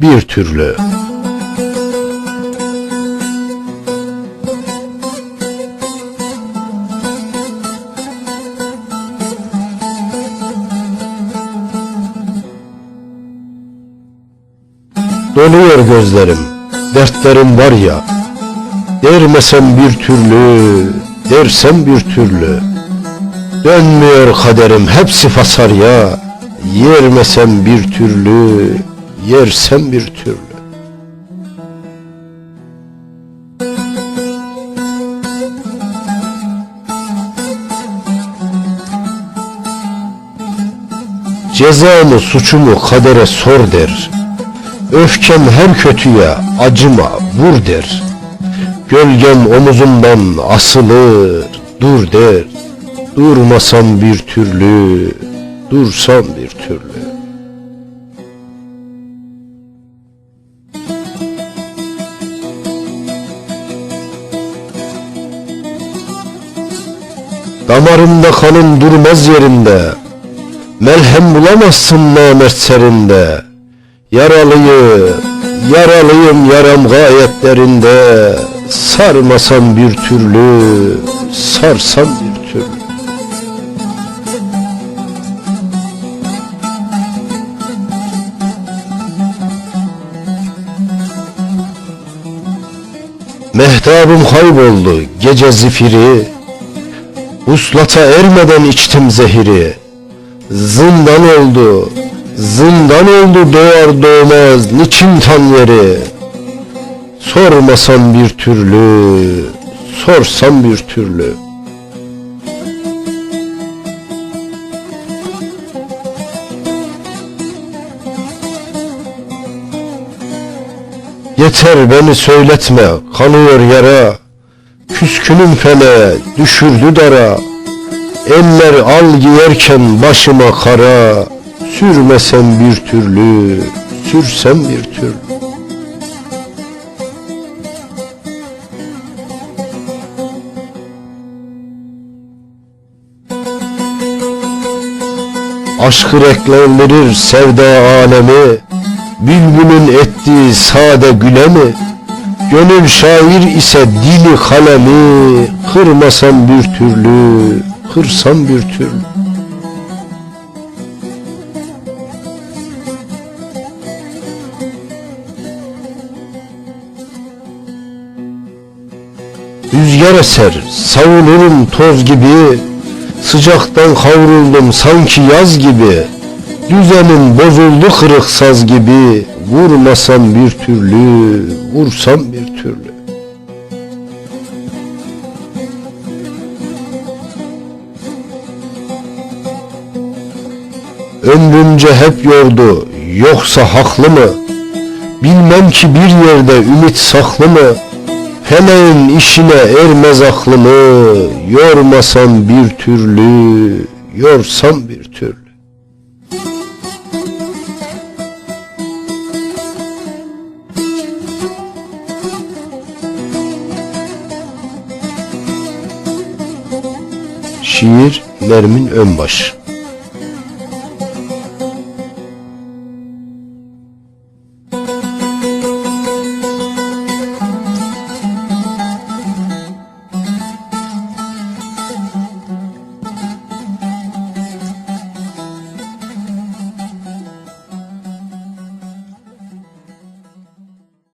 bir türlü. Doluyor gözlerim, dertlerim var ya, Dermesem bir türlü, dersem bir türlü. Dönmüyor kaderim, hepsi fasar ya, Yermesem bir türlü, yersem bir türlü. Cezamı suçumu kadere sor der. Öfkem her kötüye acıma vur der. Gölgem omuzumdan asılır dur der. Durmasam bir türlü, dursam bir türlü. Damarımda kanım durmaz yerinde. Melhem bulamazsın namert serinde. Yaralıyım, yaralıyım yaram gayetlerinde. Sarmasam bir türlü, sarsam bir türlü. Mehtabım kayboldu gece zifiri Uslata ermeden içtim zehiri. Zindan oldu Zindan oldu doğar doğmaz niçin tan yeri? Sormasam bir türlü Sorsam bir türlü. Yeter beni söyletme kanıyor yara Küskünüm fele düşürdü dara. Eller al giyerken başıma kara. Sürmesem bir türlü Sürsem bir türlü. Aşkı renklendirir sevda alemi. Bülbülün ettiği sade güle mi? Gönül şair ise dili kalemi Kırmasam bir türlü, kırsam bir türlü. Rüzgar eser, savunurum toz gibi Sıcaktan kavruldum sanki yaz gibi. Düzenim bozuldu kırık gibi Vurmasam bir türlü, vursam bir türlü Ömrümce hep yordu, yoksa haklı mı? Bilmem ki bir yerde ümit saklı mı? Feleğin işine ermez aklımı, Yormasam bir türlü, yorsam bir türlü. Şiir Nermin Önbaş